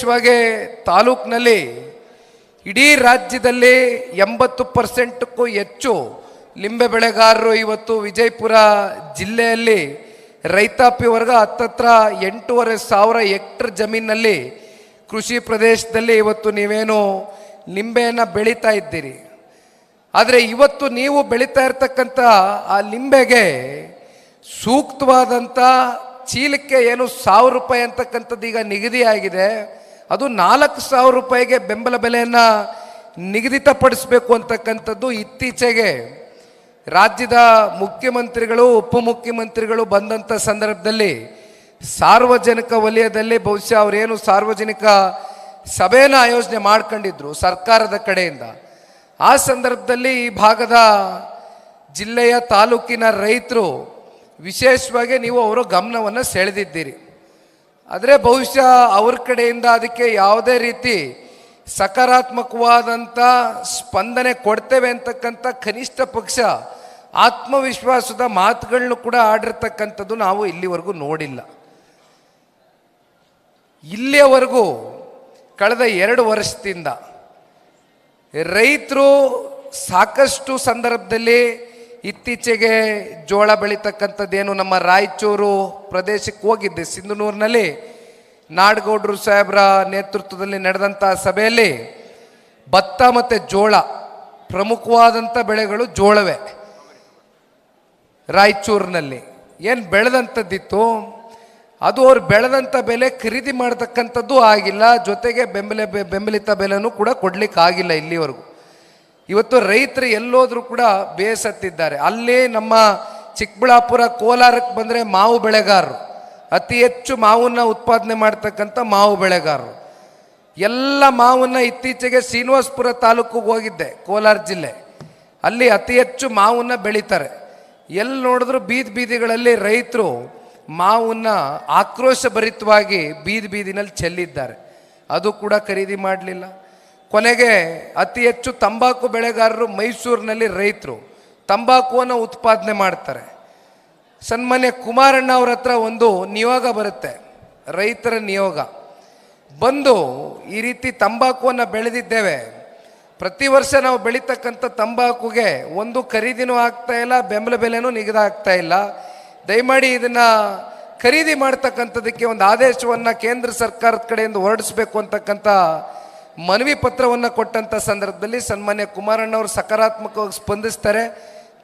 ವಿಶೇಷವಾಗಿ ತಾಲೂಕಿನಲ್ಲಿ ಇಡೀ ರಾಜ್ಯದಲ್ಲಿ ಎಂಬತ್ತು ಪರ್ಸೆಂಟಕ್ಕೂ ಹೆಚ್ಚು ಲಿಂಬೆ ಬೆಳೆಗಾರರು ಇವತ್ತು ವಿಜಯಪುರ ಜಿಲ್ಲೆಯಲ್ಲಿ ರೈತಾಪಿ ವರ್ಗ ಹತ್ತತ್ರ ಎಂಟೂವರೆ ಸಾವಿರ ಹೆಕ್ಟರ್ ಜಮೀನಲ್ಲಿ ಕೃಷಿ ಪ್ರದೇಶದಲ್ಲಿ ಇವತ್ತು ನೀವೇನು ಲಿಂಬೆಯನ್ನು ಬೆಳೀತಾ ಇದ್ದೀರಿ. ಆದರೆ ಇವತ್ತು ನೀವು ಬೆಳೀತಾ ಇರ್ತಕ್ಕಂಥ ಆ ಲಿಂಬೆಗೆ ಸೂಕ್ತವಾದಂಥ ಚೀಲಕ್ಕೆ ಏನು ಸಾವಿರ ರೂಪಾಯಿ ಅಂತಕ್ಕಂಥದ್ದು ಈಗ ನಿಗದಿಯಾಗಿದೆ. ಅದು ನಾಲ್ಕು ಸಾವಿರ ರೂಪಾಯಿಗೆ ಬೆಂಬಲ ಬೆಲೆಯನ್ನು ನಿಗದಿತಪಡಿಸಬೇಕು ಅಂತಕ್ಕಂಥದ್ದು ಇತ್ತೀಚೆಗೆ ರಾಜ್ಯದ ಮುಖ್ಯಮಂತ್ರಿಗಳು, ಉಪಮುಖ್ಯಮಂತ್ರಿಗಳು ಬಂದಂಥ ಸಂದರ್ಭದಲ್ಲಿ ಸಾರ್ವಜನಿಕ ವಲಯದಲ್ಲಿ ಬಹುಶಃ ಅವರೇನು ಸಾರ್ವಜನಿಕ ಸಭೆಯನ್ನು ಆಯೋಜನೆ ಮಾಡ್ಕೊಂಡಿದ್ರು ಸರ್ಕಾರದ ಕಡೆಯಿಂದ. ಆ ಸಂದರ್ಭದಲ್ಲಿ ಈ ಭಾಗದ ಜಿಲ್ಲೆಯ ತಾಲೂಕಿನ ರೈತರು ವಿಶೇಷವಾಗಿ ನೀವು ಅವರ ಗಮನವನ್ನು ಸೆಳೆದಿದ್ದೀರಿ. ಆದರೆ ಬಹುಶಃ ಅವ್ರ ಕಡೆಯಿಂದ ಅದಕ್ಕೆ ಯಾವುದೇ ರೀತಿ ಸಕಾರಾತ್ಮಕವಾದಂಥ ಸ್ಪಂದನೆ ಕೊಡ್ತೇವೆ ಅಂತಕ್ಕಂಥ ಕನಿಷ್ಠ ಪಕ್ಷ ಆತ್ಮವಿಶ್ವಾಸದ ಮಾತುಗಳನ್ನು ಕೂಡ ಆಡಿರ್ತಕ್ಕಂಥದ್ದು ನಾವು ಇಲ್ಲಿವರೆಗೂ ನೋಡಿಲ್ಲ. ಇಲ್ಲಿಯವರೆಗೂ ಕಳೆದ ಎರಡು ವರ್ಷದಿಂದ ರೈತರು ಸಾಕಷ್ಟು ಸಂದರ್ಭದಲ್ಲಿ ಇತ್ತೀಚೆಗೆ ಜೋಳ ಬೆಳೀತಕ್ಕಂಥದ್ದೇನು ನಮ್ಮ ರಾಯಚೂರು ಪ್ರದೇಶಕ್ಕೆ ಹೋಗಿದ್ದೆ, ಸಿಂಧನೂರಿನಲ್ಲಿ. ನಾಡಗೌಡರು ಸಾಹೇಬ್ರ ನೇತೃತ್ವದಲ್ಲಿ ನಡೆದಂಥ ಸಭೆಯಲ್ಲಿ ಭತ್ತ ಮತ್ತು ಜೋಳ, ಪ್ರಮುಖವಾದಂಥ ಬೆಳೆಗಳು ಜೋಳವೇ. ರಾಯಚೂರಿನಲ್ಲಿ ಏನು ಬೆಳೆದಂಥದ್ದಿತ್ತು, ಅದು ಅವ್ರು ಬೆಳೆದಂಥ ಬೆಲೆ ಖರೀದಿ ಮಾಡತಕ್ಕಂಥದ್ದು ಆಗಿಲ್ಲ, ಜೊತೆಗೆ ಬೆಂಬಲ, ಬೆಂಬಲಿತ ಬೆಲೆನೂ ಕೂಡ ಕೊಡ್ಲಿಕ್ಕೆ ಆಗಿಲ್ಲ ಇಲ್ಲಿವರೆಗೂ. ಇವತ್ತು ರೈತರು ಎಲ್ಲೋದ್ರೂ ಕೂಡ ಬೇಸತ್ತಿದ್ದಾರೆ. ಅಲ್ಲಿ ನಮ್ಮ ಚಿಕ್ಕಬಳ್ಳಾಪುರ ಕೋಲಾರಕ್ಕೆ ಬಂದರೆ ಮಾವು ಬೆಳೆಗಾರರು. ಅತಿ ಹೆಚ್ಚು ಮಾವನ್ನ ಉತ್ಪಾದನೆ ಮಾಡ್ತಕ್ಕಂಥ ಮಾವು ಬೆಳೆಗಾರರು. ಎಲ್ಲ ಮಾವನ್ನ ಇತ್ತೀಚೆಗೆ ಶ್ರೀನಿವಾಸ್ಪುರ ತಾಲೂಕಿಗೆ ಹೋಗಿದ್ದೆ, ಕೋಲಾರ ಜಿಲ್ಲೆ. ಅಲ್ಲಿ ಅತಿ ಹೆಚ್ಚು ಮಾವನ್ನ ಬೆಳೀತಾರೆ. ಎಲ್ಲಿ ನೋಡಿದ್ರು ಬೀದಿ ಬೀದಿಗಳಲ್ಲಿ ರೈತರು ಮಾವನ್ನ ಆಕ್ರೋಶ ಭರಿತವಾಗಿ ಬೀದಿ ಬೀದಿನಲ್ಲಿ ಚೆಲ್ಲಿದ್ದಾರೆ. ಅದು ಕೂಡ ಖರೀದಿ ಮಾಡಲಿಲ್ಲ. ಕೊನೆಗೆ ಅತಿ ಹೆಚ್ಚು ತಂಬಾಕು ಬೆಳೆಗಾರರು ಮೈಸೂರಿನಲ್ಲಿ ರೈತರು. ತಂಬಾಕುವನ್ನು ಉತ್ಪಾದನೆ ಮಾಡ್ತಾರೆ. ಸನ್ಮಾನ್ಯ ಕುಮಾರಣ್ಣ ಅವ್ರ ಹತ್ರ ಒಂದು ನಿಯೋಗ ಬರುತ್ತೆ. ರೈತರ ನಿಯೋಗ. ಬಂದು ಈ ರೀತಿ ತಂಬಾಕುವನ್ನು ಬೆಳೆದಿದ್ದೇವೆ. ಪ್ರತಿ ವರ್ಷ ನಾವು ಬೆಳೀತಕ್ಕಂಥ ತಂಬಾಕುಗೆ ಒಂದು ಖರೀದಿನೂ ಆಗ್ತಾ ಇಲ್ಲ, ಬೆಂಬಲ ಬೆಲೆನೂ ನಿಗದ ಆಗ್ತಾ ಇಲ್ಲ. ದಯಮಾಡಿ ಇದನ್ನು ಖರೀದಿ ಮಾಡ್ತಕ್ಕಂಥದ್ದಕ್ಕೆ ಒಂದು ಆದೇಶವನ್ನು ಕೇಂದ್ರ ಸರ್ಕಾರದ ಕಡೆಯಿಂದ ಹೊರಡಿಸ್ಬೇಕು ಅಂತಕ್ಕಂಥ ಮನವಿ ಪತ್ರವನ್ನು ಕೊಟ್ಟಂಥ ಸಂದರ್ಭದಲ್ಲಿ ಸನ್ಮಾನ್ಯ ಕುಮಾರಣ್ಣವರು ಸಕಾರಾತ್ಮಕವಾಗಿ ಸ್ಪಂದಿಸ್ತಾರೆ.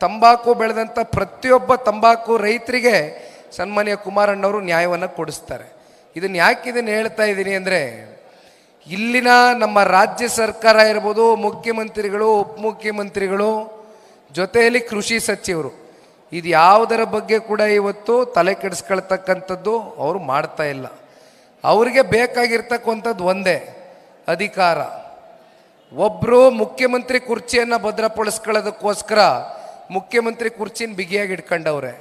ತಂಬಾಕು ಬೆಳೆದಂಥ ಪ್ರತಿಯೊಬ್ಬ ತಂಬಾಕು ರೈತರಿಗೆ ಸನ್ಮಾನ್ಯ ಕುಮಾರಣ್ಣವರು ನ್ಯಾಯವನ್ನು ಕೊಡಿಸ್ತಾರೆ. ಇದನ್ನು ಯಾಕೆ ಇದನ್ನು ಹೇಳ್ತಾ ಇದ್ದೀನಿ ಅಂದರೆ, ಇಲ್ಲಿನ ನಮ್ಮ ರಾಜ್ಯ ಸರ್ಕಾರ ಇರ್ಬೋದು, ಮುಖ್ಯಮಂತ್ರಿಗಳು, ಉಪಮುಖ್ಯಮಂತ್ರಿಗಳು, ಜೊತೆಯಲ್ಲಿ ಕೃಷಿ ಸಚಿವರು, ಇದು ಯಾವುದರ ಬಗ್ಗೆ ಕೂಡ ಇವತ್ತು ತಲೆ ಕೆಡಿಸ್ಕೊಳ್ತಕ್ಕಂಥದ್ದು ಅವರು ಮಾಡ್ತಾ ಇಲ್ಲ. ಅವರಿಗೆ ಬೇಕಾಗಿರ್ತಕ್ಕಂಥದ್ದು ಒಂದೇ ಅಧಿಕಾರ. ಒಬ್ಬರು ಮುಖ್ಯಮಂತ್ರಿ ಕುರ್ಚಿಯನ್ನು ಭದ್ರಪಡಿಸ್ಕೊಳ್ಳೋದಕ್ಕೋಸ್ಕರ ಮುಖ್ಯಮಂತ್ರಿ ಕುರ್ಚಿನ ಬಿಗಿಯಾಗಿ ಇಟ್ಕೊಂಡವ್ರೆ.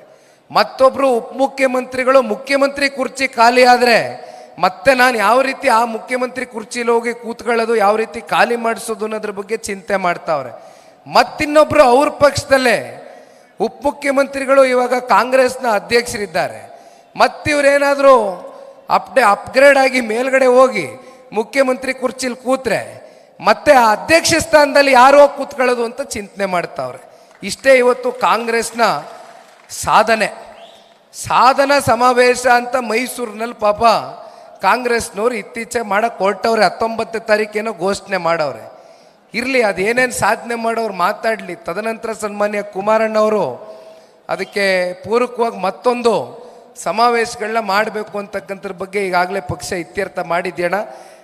ಮತ್ತೊಬ್ಬರು ಉಪಮುಖ್ಯಮಂತ್ರಿಗಳು ಮುಖ್ಯಮಂತ್ರಿ ಕುರ್ಚಿ ಖಾಲಿ ಆದರೆ ಮತ್ತೆ ನಾನು ಯಾವ ರೀತಿ ಆ ಮುಖ್ಯಮಂತ್ರಿ ಕುರ್ಚಿಲಿ ಹೋಗಿ ಕೂತ್ಕೊಳ್ಳೋದು, ಯಾವ ರೀತಿ ಖಾಲಿ ಮಾಡಿಸೋದು ಅನ್ನೋದ್ರ ಬಗ್ಗೆ ಚಿಂತೆ ಮಾಡ್ತಾವ್ರೆ. ಮತ್ತಿನ್ನೊಬ್ಬರು ಅವ್ರ ಪಕ್ಷದಲ್ಲೇ ಉಪಮುಖ್ಯಮಂತ್ರಿಗಳು ಇವಾಗ ಕಾಂಗ್ರೆಸ್ನ ಅಧ್ಯಕ್ಷರಿದ್ದಾರೆ. ಮತ್ತಿವ್ರೇನಾದರೂ ಅಪ್ಡೇ ಅಪ್ಗ್ರೇಡ್ ಆಗಿ ಮೇಲ್ಗಡೆ ಹೋಗಿ ಮುಖ್ಯಮಂತ್ರಿ ಕುರ್ಚಿಲಿ ಕೂತ್ರೆ ಮತ್ತೆ ಆ ಅಧ್ಯಕ್ಷ ಸ್ಥಾನದಲ್ಲಿ ಯಾರೋ ಕೂತ್ಕೊಳ್ಳೋದು ಅಂತ ಚಿಂತನೆ ಮಾಡ್ತಾವ್ರೆ. ಇಷ್ಟೇ ಇವತ್ತು ಕಾಂಗ್ರೆಸ್ನ ಸಾಧನೆ. ಸಾಧನ ಸಮಾವೇಶ ಅಂತ ಮೈಸೂರಿನಲ್ಲಿ ಪಾಪ ಕಾಂಗ್ರೆಸ್ನವ್ರು ಇತ್ತೀಚೆ ಮಾಡಕ್ಕೆ ಹೊರಟವ್ರೆ ಹತ್ತೊಂಬತ್ತು ತಾರೀಕೇನೋ ಘೋಷಣೆ ಮಾಡವ್ರೆ. ಇರಲಿ, ಅದೇನೇನು ಸಾಧನೆ ಮಾಡೋರು ಮಾತಾಡಲಿ. ತದನಂತರ ಸನ್ಮಾನ್ಯ ಕುಮಾರಣ್ಣವರು ಅದಕ್ಕೆ ಪೂರಕವಾಗಿ ಮತ್ತೊಂದು ಸಮಾವೇಶಗಳನ್ನ ಮಾಡಬೇಕು ಅಂತಕ್ಕಂಥದ್ರ ಬಗ್ಗೆ ಈಗಾಗಲೇ ಪಕ್ಷ ಇತ್ಯರ್ಥ ಮಾಡಿದ್ಯಣ